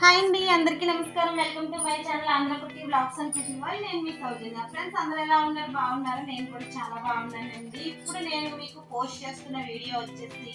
Hi అండి అందరికీ నమస్కారం. Welcome to my channel Andhrakuti blogs and cooking వాళ్ళు నేను మీ సౌజన్య. ఫ్రెండ్స్ అందరూ ఎలా ఉన్నారు? బాగున్నారు? నేను కూడా చాలా బాగున్నానండి. ఇప్పుడు నేను మీకు పోస్ట్ చేస్తున్న వీడియో వచ్చేసి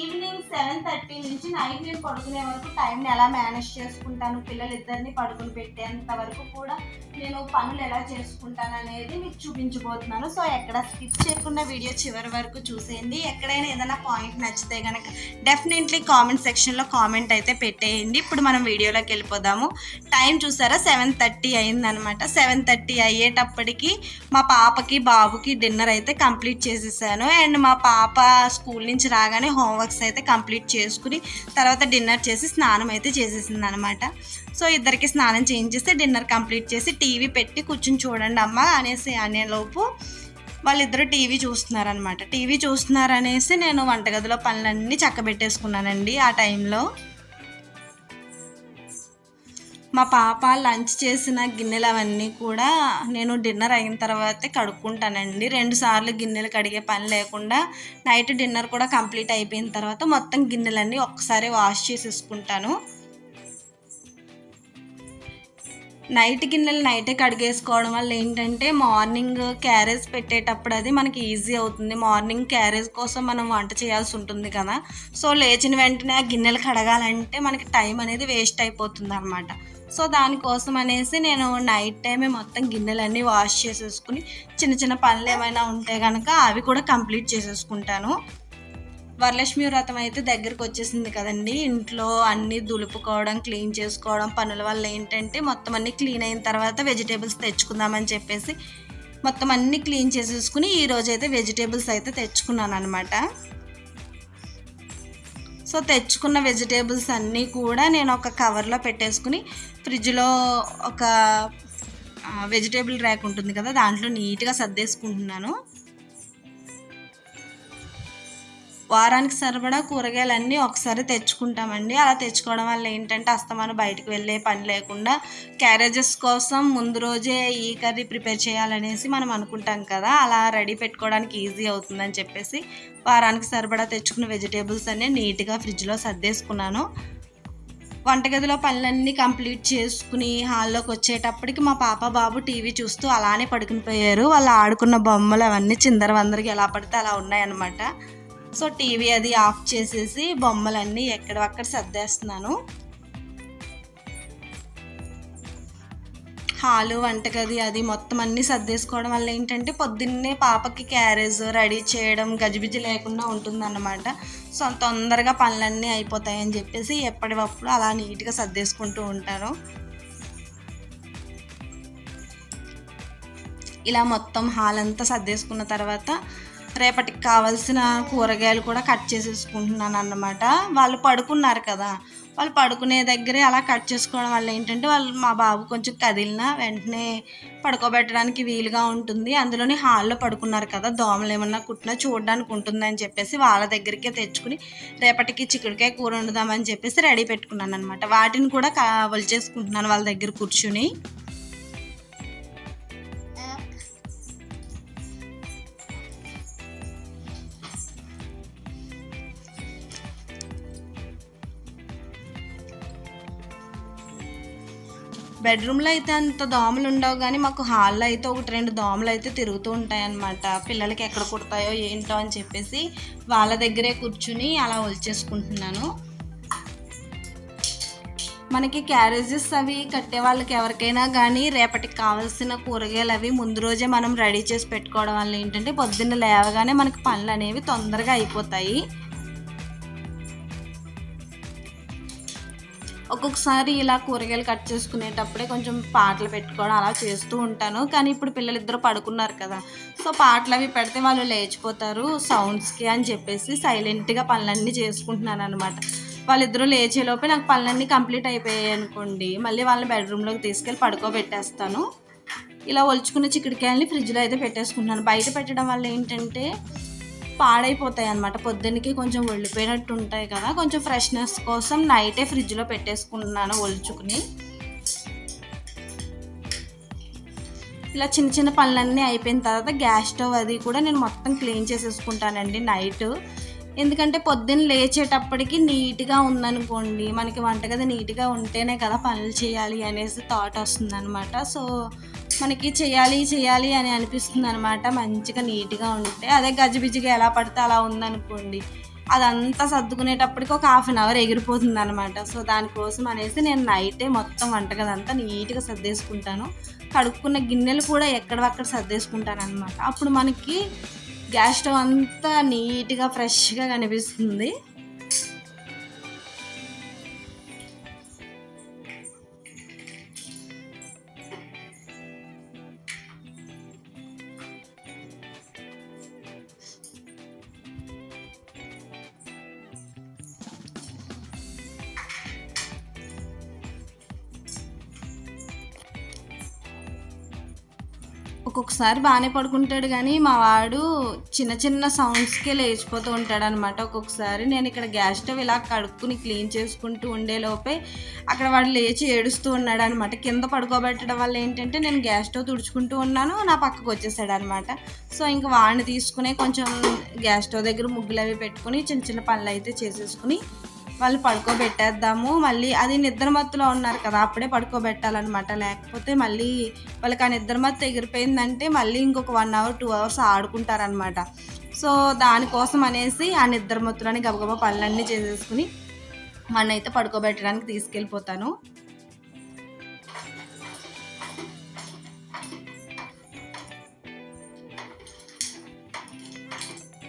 ఈవినింగ్ సెవెన్ థర్టీ నుంచి నైట్ నేను పడుకునే వరకు టైంని ఎలా మేనేజ్ చేసుకుంటాను పిల్లలు ఇద్దరిని పడుకుని పెట్టేంత వరకు కూడా నేను పనులు ఎలా చేసుకుంటాను అనేది మీకు చూపించబోతున్నాను. సో ఎక్కడ స్కిప్ చేయకుండా వీడియో చివరి వరకు చూసేయండి. ఎక్కడైనా ఏదైనా పాయింట్ నచ్చితే కనుక డెఫినెట్లీ కామెంట్ సెక్షన్లో కామెంట్ అయితే పెట్టేయండి. ఇప్పుడు మనం వీడియోలోకి వెళ్ళిపోదాము. టైం చూసారా? సెవెన్ థర్టీ అయిందనమాట సెవెన్ థర్టీ అయ్యేటప్పటికి మా పాపకి బాబుకి డిన్నర్ అయితే కంప్లీట్ చేసేసాను. అండ్ మా పాప స్కూల్ నుంచి రాగానే హోంవర్క్స్ అయితే కంప్లీట్ చేసుకుని తర్వాత డిన్నర్ చేసి స్నానం అయితే చేసేసింది అనమాట సో ఇద్దరికి స్నానం చేయించేస్తే డిన్నర్ కంప్లీట్ చేసి టీవీ పెట్టి కూర్చుని చూడండి అమ్మ అనేసి అనేలోపు వాళ్ళిద్దరు టీవీ చూస్తున్నారనమాట టీవీ చూస్తున్నారనేసి నేను వంటగదిలో పనులన్నీ చక్కబెట్టేసుకున్నానండి ఆ టైంలో మా పాప లంచ్ చేసిన గిన్నెలు అవన్నీ కూడా నేను డిన్నర్ అయిన తర్వాతే కడుక్కుంటానండి. రెండు సార్లు గిన్నెలు కడిగే పని లేకుండా నైట్ డిన్నర్ కూడా కంప్లీట్ అయిపోయిన తర్వాత మొత్తం గిన్నెలన్నీ ఒక్కసారి వాష్ చేసేసుకుంటాను. నైట్ గిన్నెలు నైటే కడిగేసుకోవడం వల్ల ఏంటంటే మార్నింగ్ క్యారేజ్ పెట్టేటప్పుడు అది మనకి ఈజీ అవుతుంది. మార్నింగ్ క్యారేజ్ కోసం మనం వంట చేయాల్సి ఉంటుంది కదా. సో లేచిన వెంటనే ఆ గిన్నెలు కడగాలంటే మనకి టైం అనేది వేస్ట్ అయిపోతుంది అనమాట సో దానికోసం అనేసి నేను నైట్ టైమే మొత్తం గిన్నెలన్నీ వాష్ చేసేసుకుని చిన్న చిన్న పనులు ఏమైనా ఉంటే కనుక అవి కూడా కంప్లీట్ చేసేసుకుంటాను. వరలక్ష్మి వ్రతం అయితే దగ్గరికి వచ్చేసింది కదండి. ఇంట్లో అన్నీ దులుపుకోవడం క్లీన్ చేసుకోవడం పనుల వల్ల ఏంటంటే మొత్తం అన్నీ క్లీన్ అయిన తర్వాత వెజిటేబుల్స్ తెచ్చుకుందామని చెప్పేసి మొత్తం అన్నీ క్లీన్ చేసేసుకుని ఈరోజు అయితే వెజిటేబుల్స్ అయితే తెచ్చుకున్నాను అనమాట సో తెచ్చుకున్న వెజిటేబుల్స్ అన్నీ కూడా నేను ఒక కవర్లో పెట్టేసుకుని ఫ్రిడ్జ్లో ఒక వెజిటేబుల్ ర్యాక్ ఉంటుంది కదా దాంట్లో నీట్గా సర్దేసుకుంటున్నాను. వారానికి సరిపడా కూరగాయలన్నీ ఒకసారి తెచ్చుకుంటామండి. అలా తెచ్చుకోవడం వల్ల ఏంటంటే అస్తమానం బయటకు వెళ్ళే పని లేకుండా క్యారేజెస్ కోసం ముందు రోజే ఈ కర్రీ ప్రిపేర్ చేయాలనేసి మనం అనుకుంటాం కదా. అలా రెడీ పెట్టుకోవడానికి ఈజీ అవుతుందని చెప్పేసి వారానికి సరిపడా తెచ్చుకున్న వెజిటేబుల్స్ అన్నీ నీట్గా ఫ్రిడ్జ్లో సర్దేసుకున్నాను. వంటగదిలో పనులన్నీ కంప్లీట్ చేసుకుని హాల్లోకి వచ్చేటప్పటికి మా పాప బాబు టీవీ చూస్తూ అలానే పడుకునిపోయారు వాళ్ళు ఆడుకున్న బొమ్మలు అవన్నీ చిందరవందరికి ఎలా పడితే అలా ఉన్నాయన్నమాట. సో టీవీ అది ఆఫ్ చేసేసి బొమ్మలన్నీ ఎక్కడక్కడ సర్దేస్తున్నాను. హాలు వంటగది అది మొత్తం అన్నీ సర్దేసుకోవడం వల్ల ఏంటంటే పొద్దున్నే పాపకి క్యారేజ్ రెడీ చేయడం గజిబిజి లేకుండా ఉంటుందన్నమాట. సో తొందరగా పనులన్నీ అయిపోతాయని చెప్పేసి ఎప్పటికప్పుడు అలా నీట్గా సర్దేసుకుంటూ ఉంటాను. ఇలా మొత్తం హాల్ అంతా సర్దేసుకున్న తర్వాత రేపటికి కావాల్సిన కూరగాయలు కూడా కట్ చేసేసుకుంటున్నాను అన్నమాట. వాళ్ళు పడుకున్నారు కదా. వాళ్ళు పడుకునే దగ్గరే అలా కట్ చేసుకోవడం వల్ల ఏంటంటే వాళ్ళు మా బాబు కొంచెం కదిలినా వెంటనే పడుకోబెట్టడానికి వీలుగా ఉంటుంది. అందులోనే హాల్లో పడుకున్నారు కదా. దోమలు ఏమన్నా కుట్టినా చూడడానికి ఉంటుందని చెప్పేసి వాళ్ళ దగ్గరికే తెచ్చుకుని రేపటికి చిక్కుడుకాయ కూర వండుదామని చెప్పేసి రెడీ పెట్టుకున్నాను అనమాట వాటిని కూడా కా చేసుకుంటున్నాను వాళ్ళ దగ్గర కూర్చుని. బెడ్రూమ్లో అయితే అంత దోమలు ఉండవు కానీ మాకు హాల్లో అయితే ఒకటి రెండు దోమలు అయితే తిరుగుతూ ఉంటాయి అన్నమాట పిల్లలకి ఎక్కడ కుడతాయో ఏంటో అని చెప్పేసి వాళ్ళ దగ్గరే కూర్చుని అలా ఒలిచేసుకుంటున్నాను. మనకి క్యారేజెస్ అవి కట్టే వాళ్ళకి ఎవరికైనా కానీ రేపటికి కావాల్సిన కూరగాయలు అవి ముందు రోజే మనం రెడీ చేసి పెట్టుకోవడం వల్ల ఏంటంటే పొద్దున్న లేవగానే మనకి పనులు అనేవి తొందరగా అయిపోతాయి. ఒక్కొక్కసారి ఇలా కూరగాయలు కట్ చేసుకునేటప్పుడే కొంచెం పాటలు పెట్టుకోవడం అలా చేస్తూ ఉంటాను. కానీ ఇప్పుడు పిల్లలు ఇద్దరు పడుకున్నారు కదా. సో పాటలు అవి పెడితే వాళ్ళు లేచిపోతారు సౌండ్స్కి అని చెప్పేసి సైలెంట్గా పనులన్నీ చేసుకుంటున్నాను అనమాట వాళ్ళిద్దరూ లేచేలోపే నాకు పనులన్నీ కంప్లీట్ అయిపోయాయి అనుకోండి. మళ్ళీ వాళ్ళని బెడ్రూమ్లోకి తీసుకెళ్ళి పడుకోబెట్టేస్తాను. ఇలా ఒలుచుకున్న చిక్కుడుకాయలని ఫ్రిడ్జ్లో అయితే పెట్టేసుకుంటున్నాను. బయట పెట్టడం వల్ల ఏంటంటే పాడైపోతాయి అనమాట పొద్దున్నకి కొంచెం ఒళ్ళిపోయినట్టు ఉంటాయి కదా. కొంచెం ఫ్రెష్నెస్ కోసం నైటే ఫ్రిడ్జ్లో పెట్టేసుకుంటున్నాను ఒలుచుకుని. ఇలా చిన్న చిన్న పనులన్నీ అయిపోయిన తర్వాత గ్యాస్ స్టవ్ అది కూడా నేను మొత్తం క్లీన్ చేసేసుకుంటానండి నైట్. ఎందుకంటే పొద్దున్న లేచేటప్పటికి నీట్గా ఉందనుకోండి మనకి వంటగది నీట్గా ఉంటేనే కదా పనులు చేయాలి అనేసి థాట్ వస్తుంది అనమాట సో మనకి చేయాలి చేయాలి అని అనిపిస్తుంది అనమాట మంచిగా నీట్గా ఉంటే అదే గజిబిజిగా ఎలా పడితే అలా ఉందనుకోండి. అదంతా సర్దుకునేటప్పటికి ఒక హాఫ్ అన్ అవర్ ఎగిరిపోతుంది అనమాట సో దానికోసం అనేసి నేను నైటే మొత్తం వంటగదంతా నీట్గా సర్దేసుకుంటాను. కడుక్కున్న గిన్నెలు కూడా ఎక్కడవక్కడ సర్దేసుకుంటాను అనమాట అప్పుడు మనకి గ్యాస్ స్టవ్ అంతా నీట్గా ఫ్రెష్గా కనిపిస్తుంది. ఒక్కొక్కసారి బాగానే పడుకుంటాడు కానీ మా వాడు చిన్న చిన్న సౌండ్స్కే లేచిపోతూ ఉంటాడు అనమాట ఒక్కొక్కసారి. నేను ఇక్కడ గ్యాస్ స్టవ్ ఇలా కడుక్కుని క్లీన్ చేసుకుంటూ ఉండేలోపే అక్కడ వాడు లేచి ఏడుస్తూ ఉన్నాడు అనమాట కింద పడుకోబెట్టడం వల్ల ఏంటంటే నేను గ్యాస్ స్టవ్ తుడుచుకుంటూ ఉన్నాను నా పక్కకు వచ్చేసాడు అనమాట సో ఇంకా వాడిని తీసుకుని కొంచెం గ్యాస్ స్టవ్ దగ్గర ముగ్గులు అవి పెట్టుకుని చిన్న చిన్న పనులు అయితే చేసేసుకుని వాళ్ళు పడుకోబెట్టేద్దాము. మళ్ళీ అది నిద్రమత్తులో ఉన్నారు కదా అప్పుడే పడుకోబెట్టాలన్నమాట. లేకపోతే మళ్ళీ వాళ్ళకి ఆ నిద్రమత్తు ఎగిరిపోయిందంటే మళ్ళీ ఇంకొక వన్ అవర్ టూ అవర్స్ ఆడుకుంటారనమాట సో దానికోసం అనేసి ఆ నిద్రమత్తులని గబగబా పనులన్నీ చేసేసుకుని అయితే పడుకోబెట్టడానికి తీసుకెళ్ళిపోతాను.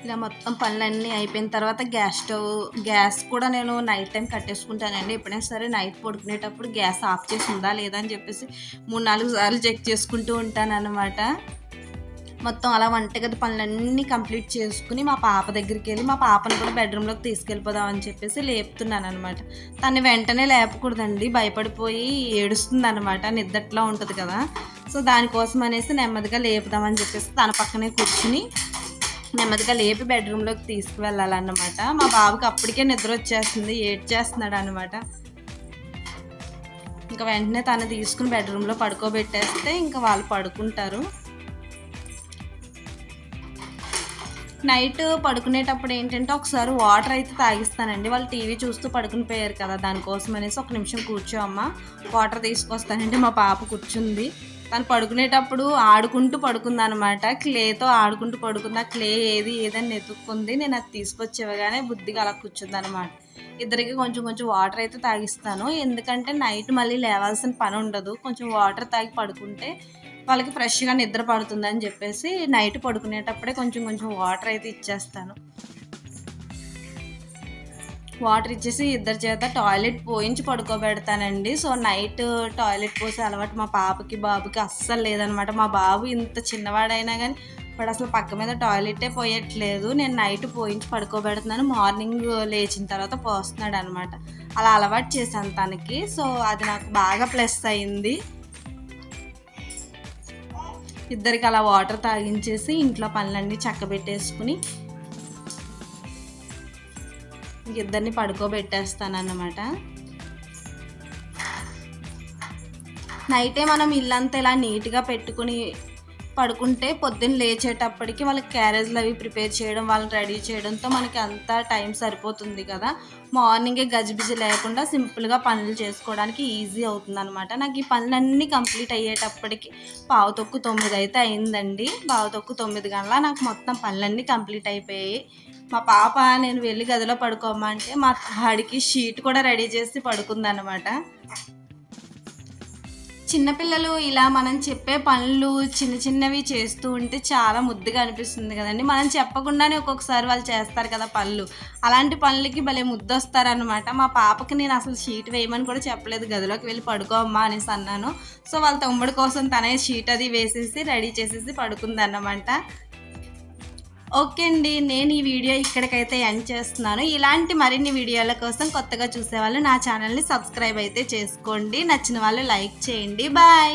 ఇలా మొత్తం పనులన్నీ అయిపోయిన తర్వాత గ్యాస్ స్టవ్ గ్యాస్ కూడా నేను నైట్ టైం కట్టేసుకుంటానండి. ఎప్పుడైనా సరే నైట్ పడుకునేటప్పుడు గ్యాస్ ఆఫ్ చేసి ఉందా లేదా అని చెప్పేసి మూడు నాలుగు సార్లు చెక్ చేసుకుంటూ ఉంటాను అనమాట మొత్తం అలా వంటగది పనులన్నీ కంప్లీట్ చేసుకుని మా పాప దగ్గరికి వెళ్ళి మా పాపను కూడా బెడ్రూమ్లోకి తీసుకెళ్ళిపోదాం అని చెప్పేసి లేపుతున్నాను అనమాట తను వెంటనే లేపకూడదండి. భయపడిపోయి ఏడుస్తుంది అనమాట నిద్దట్లో ఉంటుంది కదా. సో దానికోసం అనేసి నెమ్మదిగా లేపుదామని చెప్పేసి తన పక్కనే కూర్చుని నెమ్మదిగా లేపి బెడ్రూమ్లోకి తీసుకువెళ్ళాలన్నమాట. మా బాబుకి అప్పటికే నిద్ర వచ్చేస్తుంది ఏడ్ చేస్తున్నాడు అనమాట ఇంకా వెంటనే తను తీసుకుని బెడ్రూమ్లో పడుకోబెట్టేస్తే ఇంకా వాళ్ళు పడుకుంటారు. నైట్ పడుకునేటప్పుడు ఏంటంటే ఒకసారి వాటర్ అయితే తాగిస్తానండి. వాళ్ళు టీవీ చూస్తూ పడుకుని పోయారు కదా దానికోసం అనేసి ఒక నిమిషం కూర్చోమ్మ వాటర్ తీసుకొస్తానండి మా పాప కూర్చుంది. తను పడుకునేటప్పుడు ఆడుకుంటూ పడుకుందనమాట క్లేతో ఆడుకుంటూ పడుకుందా? ఆ క్లే ఏది ఏదని ఎతుక్కుంది నేను అది తీసుకొచ్చేవగానే బుద్ధిగా అలా కూర్చుందనమాట ఇద్దరికి కొంచెం కొంచెం వాటర్ అయితే తాగిస్తాను. ఎందుకంటే నైట్ మళ్ళీ లేవాల్సిన పని ఉండదు. కొంచెం వాటర్ తాగి పడుకుంటే వాళ్ళకి ఫ్రెష్గా నిద్ర పడుతుందని చెప్పేసి నైట్ పడుకునేటప్పుడే కొంచెం కొంచెం వాటర్ అయితే ఇచ్చేస్తాను. వాటర్ ఇచ్చేసి ఇద్దరి చేత టాయిలెట్ పోయించి పడుకోబెడతానండి. సో నైట్ టాయిలెట్ పోసే అలవాటు మా పాపకి బాబుకి అస్సలు లేదనమాట. మా బాబు ఇంత చిన్నవాడైనా కానీ ఇప్పుడు అసలు పక్క మీద టాయిలెటే పోయట్లేదు. నేను నైట్ పోయించి పడుకోబెడుతున్నాను. మార్నింగ్ లేచిన తర్వాత పోస్తున్నాడు అనమాట అలా అలవాటు చేశాను తనకి. సో అది నాకు బాగా ప్లస్ అయింది. ఇద్దరికి అలా వాటర్ తాగించేసి ఇంట్లో పనులన్నీ చక్కబెట్టేసుకుని ఇద్దరిని పడుకోబెట్టేస్తాను అన్నమాట నైటే మనం ఇల్లంతా ఇలా నీట్గా పెట్టుకుని పడుకుంటే పొద్దున్న లేచేటప్పటికి వాళ్ళకి క్యారేజ్లు అవి ప్రిపేర్ చేయడం వాళ్ళని రెడీ చేయడంతో మనకి అంతా టైం సరిపోతుంది కదా. మార్నింగే గజిబిజి లేకుండా సింపుల్గా పనులు చేసుకోవడానికి ఈజీ అవుతుంది అనమాట నాకు ఈ పనులన్నీ కంప్లీట్ అయ్యేటప్పటికి పావు తొక్కు తొమ్మిది అయితే అయిందండి. పావు తొక్కు తొమ్మిది గంటల నాకు మొత్తం పనులన్నీ కంప్లీట్ అయిపోయాయి. మా పాప నేను వెళ్ళి గదిలో పడుకోమంటే మా వాడికి షీట్ కూడా రెడీ చేసి పడుకుందనమాట చిన్నపిల్లలు ఇలా మనం చెప్పే పనులు చిన్న చిన్నవి చేస్తూ ఉంటే చాలా ముద్దుగా అనిపిస్తుంది కదండి. మనం చెప్పకుండానే ఒక్కొక్కసారి వాళ్ళు చేస్తారు కదా పనులు. అలాంటి పనులకి భలే ముద్దు వస్తారనమాట మా పాపకి నేను అసలు షీట్ వేయమని కూడా చెప్పలేదు. గదిలోకి వెళ్ళి పడుకోమ్మా అనేసి అన్నాను. సో వాళ్ళ తమ్ముడు కోసం తనే షీట్ అది వేసేసి రెడీ చేసేసి పడుకుందన్నమాట. ఓకే అండి నేను ఈ వీడియో ఇక్కడికైతే ఎండ్ చేస్తున్నాను. ఇలాంటి మరిన్ని వీడియోల కోసం కొత్తగా చూసేవాళ్ళు నా ఛానల్ని సబ్స్క్రైబ్ అయితే చేసుకోండి. నచ్చిన వాళ్ళు లైక్ చేయండి. బాయ్!